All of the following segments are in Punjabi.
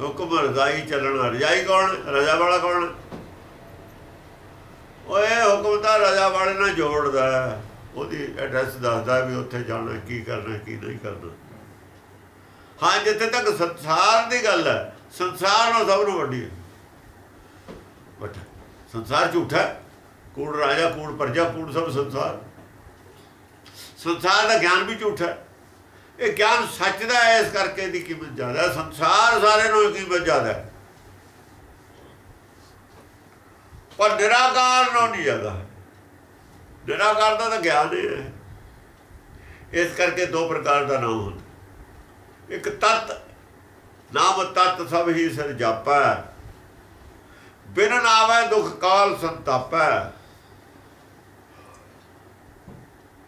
ਹੁਕਮ ਰਜ਼ਾਈ ਚੱਲਣਾ ਰਜਾਈ ਕੌਣ? ਰਜਾ ਵਾਲਾ ਕੌਣ? ਓਏ ਹੁਕਮ ਤਾਂ ਰਜਾ ਵਾਲੇ ਨਾਲ ਜੋੜਦਾ ਉਹਦੀ ਐਡਰੈਸ ਦੱਸਦਾ ਵੀ ਉੱਥੇ ਜਾਣਾ, ਕੀ ਕਰਨਾ, ਕੀ ਨਹੀਂ ਕਰਨਾ। ਹਾਂ, ਜਿੱਥੇ ਤੱਕ ਸੰਸਾਰ ਦੀ ਗੱਲ ਹੈ, ਸੰਸਾਰ ਨਾਲ ਸਭ ਨੂੰ ਵੱਡੀ ਹੈ। ਬਟ ਸੰਸਾਰ ਝੂਠਾ ਕੂੜ ਰਾਜਾ, ਕੂੜ ਪ੍ਰਜਾ, ਕੂੜ ਸਭ ਸੰਸਾਰ। ਸੰਸਾਰ ਦਾ ਗਿਆਨ ਵੀ ਝੂਠਾ ਹੈ। ਇਹ ਗਿਆਨ ਸੱਚ ਦਾ ਹੈ, ਇਸ ਕਰਕੇ ਦੀ ਕੀਮਤ ਜ਼ਿਆਦਾ ਸੰਸਾਰ ਸਾਰੇ ਨੂੰ ਕੀਮਤ ਜ਼ਿਆਦਾ ਹੈ। ਪਰ ਨਿਰਾਕਾਰ ਨੂੰ ਨਹੀਂ ਜ਼ਿਆਦਾ। ਹੈ ਨਿਰਾਕਾਰ ਦਾ ਤਾਂ ਗਿਆਨ ਹੀ ਹੈ। ਇਸ ਕਰਕੇ ਦੋ ਪ੍ਰਕਾਰ ਦਾ ਨਾਮ ਹੁੰਦਾ ਇੱਕ ਤਤ, ਨਾਮ ਤਤ ਸਭ ਹੀ ਸਿਰ ਜਾਪੈ। ਬਿਨ ਨਾਮੈ ਦੁਖ ਕਾਲ ਸੰਤਾਪੈ।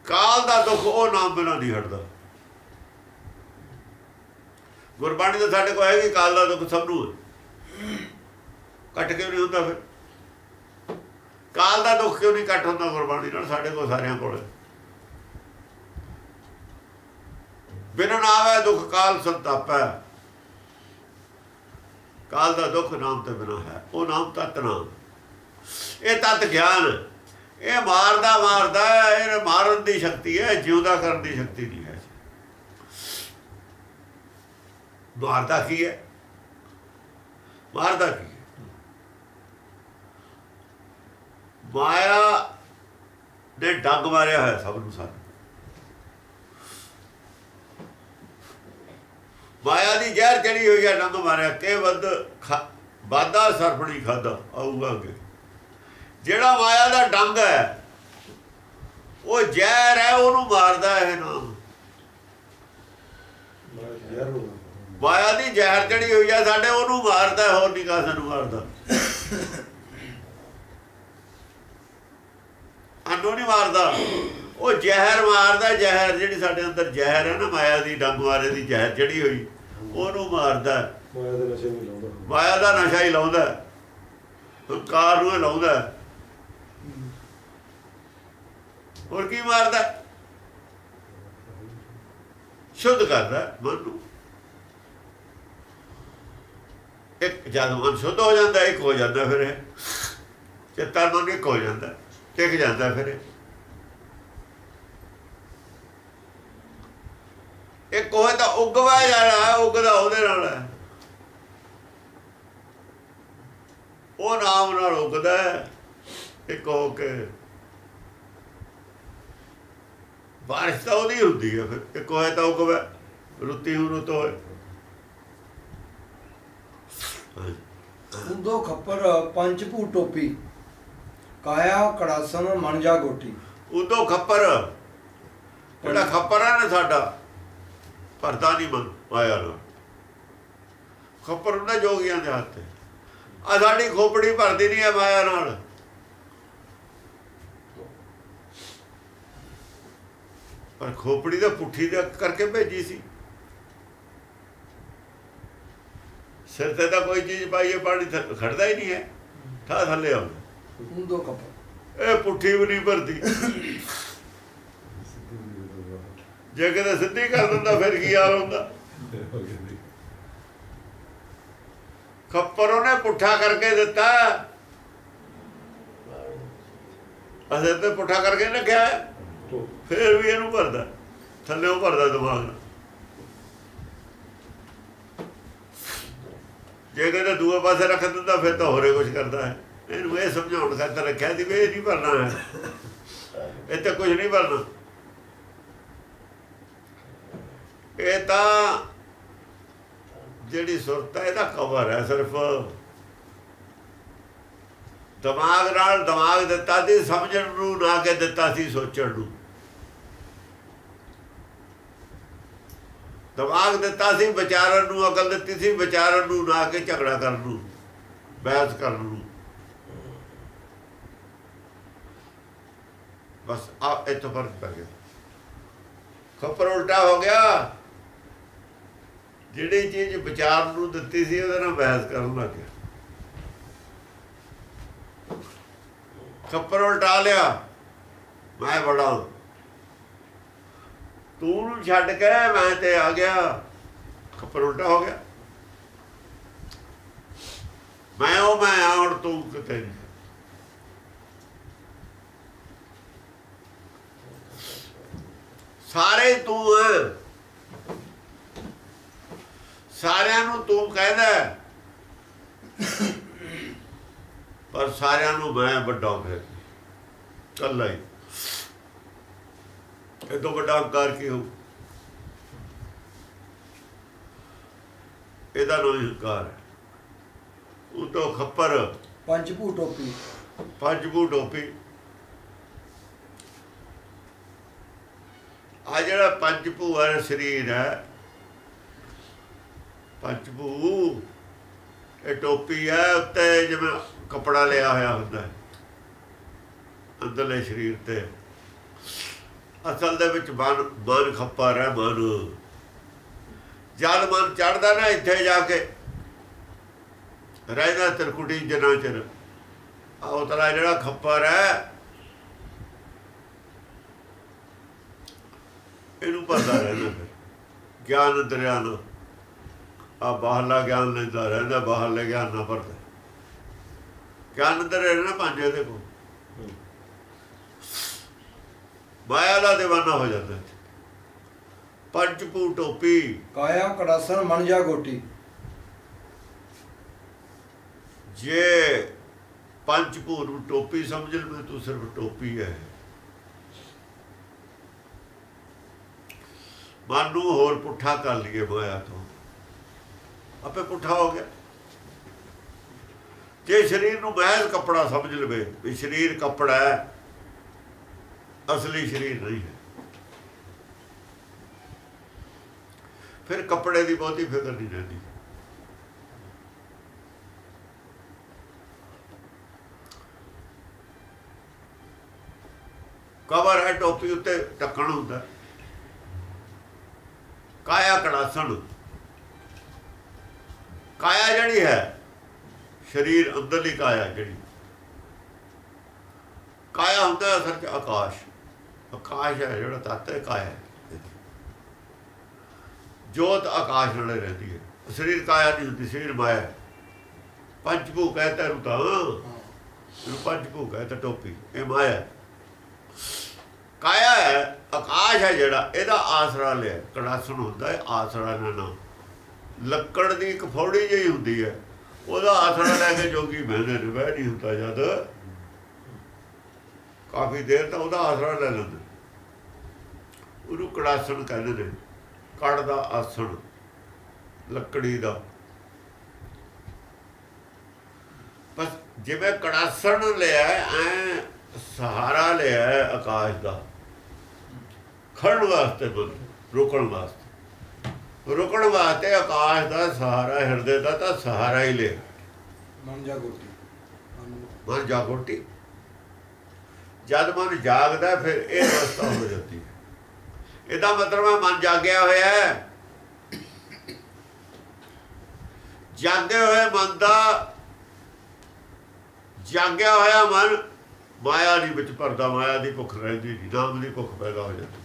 ਕਾਲ ਦਾ ਦੁੱਖ ਉਹ ਨਾਮ ਬਿਨਾਂ ਨਹੀਂ ਹਟਦਾ। ਗੁਰਬਾਣੀ ਤਾਂ ਸਾਡੇ ਕੋਲ ਹੈਗੀ ਕਾਲ ਦਾ ਦੁੱਖ ਸਭ ਨੂੰ ਹੈ। ਕੱਟ ਕੇ ਨਹੀਂ ਹੁੰਦਾ ਫਿਰ। ਕਾਲ ਦਾ ਦੁੱਖ ਕਿਉਂ ਨਹੀਂ ਕੱਟ ਹੁੰਦਾ ਗੁਰਬਾਣੀ ਨਾਲ? ਸਾਡੇ ਕੋਲ ਸਾਰਿਆਂ ਕੋਲ ਬਿਨਾਂ ਬਿਨ ਨਾਮੈ ਦੁੱਖ ਕਾਲ ਸੰਤਾਪੈ ਕਾਲ ਦਾ ਦੁੱਖ ਨਾਮ ਤੇ ਬਿਨਾ ਹੈ। ਉਹ ਨਾਮ ਤਤ ਨਾਮ। ਇਹ ਤਤ ਗਿਆਨ। ਇਹ ਮਾਰਦਾ ਮਾਰਦਾ ਇਹ ਮਾਰਨ ਦੀ ਸ਼ਕਤੀ ਹੈ ਜਿਉਂਦਾ ਕਰਨ ਦੀ ਸ਼ਕਤੀ ਨਹੀਂ ਹੈ ਮਾਰਦਾ ਕੀ ਹੈ? ਮਾਰਦਾ ਕੀ ਹੈ? ਮਾਇਆ ਨੇ ਡੰਗ ਮਾਰਿਆ ਹੋਇਆ ਸਭ ਨੂੰ ਸਾਨੂੰ ਮਾਇਆ ਦੀ ਜ਼ਹਿਰ ਚੜੀ ਹੋਈ ਹੈ ਡੰਗ ਮਾਰਿਆ। ਕੇ ਵੱਧ ਵਾਦਾ ਸਰਫ ਨਹੀਂ ਖਾਦਾ ਆਊਗਾ ਅੱਗੇ। ਜਿਹੜਾ ਮਾਇਆ ਦਾ ਡੰਗ ਹੈ, ਉਹ ਜ਼ਹਿਰ ਹੈ, ਉਹਨੂੰ ਮਾਰਦਾ ਹੈ ਨਾਮ। ਯਾਰ ਹੋ ਮਾਇਆ ਦੀ ਜ਼ਹਿਰ ਚੜੀ ਹੋਈ ਹੈ ਸਾਡੇ ਉਹਨੂੰ ਮਾਰਦਾ ਹੈ, ਹੋਰ ਨਹੀਂ ਕਾਸੇ ਨੂੰ ਮਾਰਦਾ ਅਨੂ ਨਹੀਂ ਮਾਰਦਾ ਉਹ ਜ਼ਹਿਰ ਮਾਰਦਾ ਜ਼ਹਿਰ ਜਿਹੜੀ ਸਾਡੇ ਅੰਦਰ ਜ਼ਹਿਰ ਹੈ ਨਾ ਮਾਇਆ ਦੀ ਡੰਗ ਮਾਰੇ ਦੀ ਜ਼ਹਿਰ ਚੜੀ ਹੋਈ ਉਹਨੂੰ ਮਾਰਦਾ ਹੈ। ਮਾਇਆ ਦੇ ਨਸ਼ੇ ਨਹੀਂ ਲਾਉਂਦਾ ਮਾਇਆ ਦਾ ਨਸ਼ਾ ਹੀ ਲਾਉਂਦਾ ਹੈ। ਹੰਕਾਰ ਨੂੰ ਹੀ ਲਾਉਂਦਾ ਹੈ। ਹੋਰ ਕੀ ਮਾਰਦਾ ਹੈ? ਸ਼ੁੱਧ ਕਰਦਾ ਹੈ ਮਨ ਨੂੰ ਇੱਕ ਜਦ ਮਨ ਸ਼ੁੱਧ ਹੋ ਜਾਂਦਾ, ਇੱਕ ਹੋ ਜਾਂਦਾ ਫਿਰ ਇਹ। ਚਿੱਤਾ ਮਨ ਇੱਕ ਹੋ ਜਾਂਦਾ, ਟਿਕ ਜਾਂਦਾ ਫਿਰ ਇਹ। ਇੱਕ ਤਾਂ ਉਗਵਾ ਜਾਣਾ, ਉਗਦਾ ਉਹਦੇ ਨਾਲ ਹੈ। ਉਹ ਨਾਮ ਨਾਲ ਉਗਦਾ ਇੱਕ ਹੋ ਕੇ। ਬਾਰਿਸ਼ ਤਾਂ ਉਹਦੀ ਹੁੰਦੀ ਹੈ ਫਿਰ, ਇੱਕ ਹੋਏ ਤਾਂ ਉਗਵਾ, ਰੁੱਤੀ ਹੂ ਰੁੱਤ ਹੋਏ। ਉਦੋ ਖੱਪਰ ਪੰਜ ਭੂ ਟੋਪੀ। ਕਾਇਆ ਕੜਾਸਨ ਮਨ ਜਾ ਗੋਟੀ। ਉਦੋਂ ਖੱਪਰ। ਜਿਹੜਾ ਖੱਪਰ ਹੈ ਨਾ ਸਾਡਾ ਭਰਦਾ ਨਹੀਂ ਮਨ ਆਇਆ ਨਾ। ਖੱਪਰ ਹੁੰਦਾ ਜੋਗੀਆਂ ਦੇ ਹੱਥ ਤੇ। ਆ ਸਾਡੀ ਖੋਪੜੀ ਭਰਦੀ ਨਹੀਂ ਹੈ ਮਾਇਆ ਨਾਲ। ਪਰ ਖੋਪੜੀ ਦਾ ਪੁੱਠੀ ਦਾ ਕਰਕੇ ਭੇਜੀ ਸੀ। ਸਿਰ ਤੇ ਤਾਂ ਕੋਈ ਚੀਜ਼ ਪਾਈਏ ਪਾਣੀ ਖੜਦਾ ਹੀ ਨਹੀਂ ਹੈ। ਠਾ ਥੱਲੇ ਆਉਂਦਾ ਉਦੋ ਖੱਪਰ ਇਹ ਪੁੱਠੀ ਵੀ ਨਹੀਂ ਭਰਦੀ। ਜੇ ਕਿਤੇ ਸਿੱਧੀ ਕਰ ਦਿੰਦਾ ਫਿਰ ਕੀ ਹਾਲ ਹੁੰਦਾ? ਖੱਪਰ ਉਹਨੇ ਪੁੱਠਾ ਕਰਕੇ ਦਿੱਤਾ। ਅਸਰ ਤੇ ਪੁੱਠਾ ਕਰਕੇ ਨੀ ਰੱਖਿਆ। ਫਿਰ ਵੀ ਇਹਨੂੰ ਭਰਦਾ। ਥੱਲੇ ਉਹ ਭਰਦਾ ਦਿਮਾਗ ਜੇ ਕਿਤੇ ਦੂਏ ਪਾਸੇ ਰੱਖ ਦਿੰਦਾ, ਫਿਰ ਤਾਂ ਹੋਰੇ ਕੁਝ ਕਰਦਾ ਹੈ। ਇਹਨੂੰ ਇਹ ਸਮਝਾਉਣ ਖਾਤਰ ਰੱਖਿਆ ਸੀ ਵੀ ਇਹ ਨਹੀਂ ਭਰਨਾ ਹੈ। ਇਹ ਤਾਂ ਕੁਝ ਨਹੀਂ ਭਰਨਾ। ਇਹ ਤਾਂ ਜਿਹੜੀ ਸੁਰਤ ਹੈ, ਇਹਦਾ ਕਵਰ ਹੈ ਸਿਰਫ। ਦਿਮਾਗ ਨਾਲ ਦਿਮਾਗ ਦਿੱਤਾ ਸੀ, ਸਮਝਣ ਨੂੰ ਨਾ ਕੇ ਦਿੱਤਾ ਸੀ, ਸੋਚਣ ਨੂੰ। ਦਿਮਾਗ ਦਿੱਤਾ ਸੀ, ਵਿਚਾਰਨ ਨੂੰ, ਅਕਲ ਦਿੱਤੀ ਸੀ, ਵਿਚਾਰਨ ਨੂੰ, ਨਾ ਕੇ ਝਗੜਾ ਕਰਨ ਨੂੰ, ਬਹਿਸ ਕਰਨ ਨੂੰ। ਬਸ ਆ, ਇੱਥੋਂ ਫ਼ਰਕ ਪੈ ਗਿਆ। ਖੱਪਰ ਉਲਟਾ ਹੋ ਗਿਆ। ਜਿਹੜੀ ਚੀਜ਼ ਵਿਚਾਰ ਨੂੰ ਦਿੱਤੀ ਸੀ, ਉਹਦੇ ਨਾਲ ਬਹਿਸ ਕਰਨ ਲੱਗ ਗਿਆ। ਖੱਪਰ ਉਲਟਾ ਲਿਆ। ਮੈਂ ਬੜਾ ਤੂੰ ਨੂੰ ਛੱਡ ਕੇ ਮੈਂ ਤੇ ਆ ਗਿਆ। ਖੱਪਰ ਉਲਟਾ ਹੋ ਗਿਆ। ਮੈਂ ਉਹ, ਮੈਂ ਆ, ਹੁਣ ਤੂੰ ਕਿਤੇ ਨਹੀਂ। ਸਾਰੇ ਤੂੰ ਸਾਰਿਆਂ ਨੂੰ ਤੂੰ ਕਹਿੰਦਾ ਪਰ ਸਾਰਿਆਂ ਨੂੰ ਮੈਂ ਵੱਡਾ ਫਿਰ। ਕੱਲਾ ਹੀ। ਇਹ ਤੋਂ ਵੱਡਾ ਹੰਕਾਰ ਕੀ ਹੋ ਇਹਦਾ ਨਾਮ ਹੰਕਾਰ ਹੈ। ਉਹ ਤੋਂ ਖੱਪਰ। ਪੰਜ ਭੂ ਟੋਪੀ। ਪੰਜ ਬੂ ਟੋਪੀ। ਆ ਜਿਹੜਾ ਪੰਜ ਭੂ ਵਾਲਾ ਸਰੀਰ ਹੈ। ਪੰਜ ਭੂ ਇਹ ਟੋਪੀ ਹੈ ਉੱਤੇ ਜਿਵੇਂ ਕਪੜਾ ਲਿਆ ਹੋਇਆ ਹੁੰਦਾ ਹੈ। ਅੰਦਰਲੇ ਸਰੀਰ ਤੇ। ਅਸਲ ਦੇ ਵਿੱਚ ਮਨ ਮਨ ਖੱਪਾ ਰਹਿ ਮਨ। ਜਦ ਮਨ ਚੜਦਾ ਨਾ ਇੱਥੇ ਜਾ ਕੇ। ਰਹਿਦਾ ਤਿਰਕੁਟੀ ਜਨਾ ਚਿਰ। ਆ ਉਤਲਾ ਜਿਹੜਾ ਖੱਪਰ ਹੈ ਇਹਨੂੰ ਪਤਾ ਰਹਿੰਦਾ ਫਿਰ। ਗਿਆਨ ਦਰਿਆ ਨੂੰ। ਆ ਬਾਹਰਲਾ ਗਿਆਨ ਲੈਂਦਾ ਰਹਿੰਦਾ ਬਾਹਰਲੇ ਗਿਆਨ ਨਾ ਪਰਦਾ ਗਿਆਨ ਦਰਿਆ ਨਾ ਭਾਂਜੇ ਦੇ ਕੋ ਮਾਇਆ ਦਾ دیਵਾਨਾ ਹੋ ਜਾਂਦਾ। ਪੰਜ ਪੂ ਟੋਪੀ। ਕਾਇਆ ਕੜਾਸਨ ਮਨ ਜਾ ਗੋਟੀ। ਜੇ ਪੰਜ ਭੂ ਨੂੰ ਟੋਪੀ ਸਮਝ ਲਵੇਂ ਤੂੰ ਸਿਰਫ ਟੋਪੀ ਹੈ। ਮਨ ਨੂੰ ਹੋਰ ਪੁੱਠਾ ਕਰ ਲਈਏ ਮਾਇਆ ਤੋਂ। ਆਪੇ ਪੁੱਠਾ ਹੋ ਗਿਆ। ਜੇ ਸਰੀਰ ਨੂੰ ਮਹਿਜ਼ ਕੱਪੜਾ ਸਮਝ ਲਵੇ ਵੀ ਸਰੀਰ ਕੱਪੜਾ ਹੈ ਅਸਲੀ ਸਰੀਰ ਨਹੀਂ ਹੈ। ਫਿਰ ਕੱਪੜੇ ਦੀ ਬਹੁਤੀ ਫਿਕਰ ਨਹੀਂ ਰਹਿੰਦੀ। ਕਵਰ ਹੈ ਟੋਪੀ ਉੱਤੇ ਢੱਕਣ ਹੁੰਦਾ। ਕਾਇਆ ਕੜਾਸਣ। ਕਾਇਆ ਜਿਹੜੀ ਹੈ, ਸਰੀਰ ਅੰਦਰਲੀ ਕਾਇਆ ਜਿਹੜੀ। ਕਾਇਆ ਹੁੰਦਾ ਅਸਲ ਚ ਆਕਾਸ਼। ਆਕਾਸ਼ ਹੈ ਜਿਹੜਾ ਤੱਤ ਹੈ ਕਾਇਆ ਹੈ। ਜੋਤ ਆਕਾਸ਼ ਨਾਲ ਰਹਿੰਦੀ ਹੈ। ਸਰੀਰ ਕਾਇਆ ਨਹੀਂ ਹੁੰਦੀ, ਸਰੀਰ ਮਾਇਆ ਪੰਜ ਭੂ ਕਹਤਾ ਤਾਂ। ਇਹਨੂੰ ਪੰਜ ਭੂ ਕਹਤਾ ਟੋਪੀ। ਇਹ ਮਾਇਆ ਕਾਇਆ ਹੈ, ਆਕਾਸ਼ ਹੈ ਜਿਹੜਾ, ਇਹਦਾ ਆਸਰਾ ਲਿਆ। ਕੜਾਸਣ ਹੁੰਦਾ ਹੈ, ਆਸਰਾ ਲੈਣਾ ਲੱਕੜ ਦੀ ਇੱਕ ਫੌੜੀ ਜਿਹੀ ਹੁੰਦੀ ਹੈ। ਉਹਦਾ ਆਸਰਾ ਲੈ ਕੇ ਜੋਗੀ ਬਹਿੰਦੇ ਨੇ ਬਹਿ ਨਹੀਂ ਹੁੰਦਾ ਜਦ। ਕਾਫੀ ਦੇਰ ਤਾਂ ਉਹਦਾ ਆਸਰਾ ਲੈ ਲੈਂਦੇ। ਉਹਨੂੰ ਕੜਾਸਣ ਕਹਿੰਦੇ ਨੇ ਕੜ ਦਾ ਆਸਣ ਲੱਕੜੀ ਦਾ। ਬਸ ਜਿਵੇਂ ਕੜਾਸਣ ਲਿਆ ਐ ਸਹਾਰਾ ਲਿਆ ਆਕਾਸ਼ ਦਾ ਖੜਨ ਵਾਸਤੇ ਬੋਲ ਰੁਕਣ ਵਾਸਤੇ। ਰੁਕਣ ਵਾਸਤੇ ਆਕਾਸ਼ ਦਾ ਸਹਾਰਾ ਹਿਰਦੇ ਦਾ ਤਾਂ ਸਹਾਰਾ ਹੀ ਲਿਆ। ਮਨ ਜਾ ਗੋਟੀ ਮਨ- ਮਨ ਜਾਗੋਟੀ ਜਦ ਮਨ ਜਾਗਦਾ ਫਿਰ ਇਹ ਅਵਸਥਾ ਹੋ ਜਾਂਦੀ ਹੈ। ਇਹਦਾ ਮਤਲਬ ਹੈ ਮਨ ਜਾਗਿਆ ਹੋਇਆ ਹੈ। ਜਾਗੇ ਹੋਏ ਮਨ ਦਾ ਜਾਗਿਆ ਹੋਇਆ ਮਨ ਮਾਇਆ ਦੀ ਵਿੱਚ ਪਰਦਾ ਮਾਇਆ ਦੀ ਭੁੱਖ ਰਹਿੰਦੀ ਨਹੀਂ ਨਾਮ ਦੀ ਭੁੱਖ ਪੈਦਾ ਹੋ ਜਾਂਦੀ।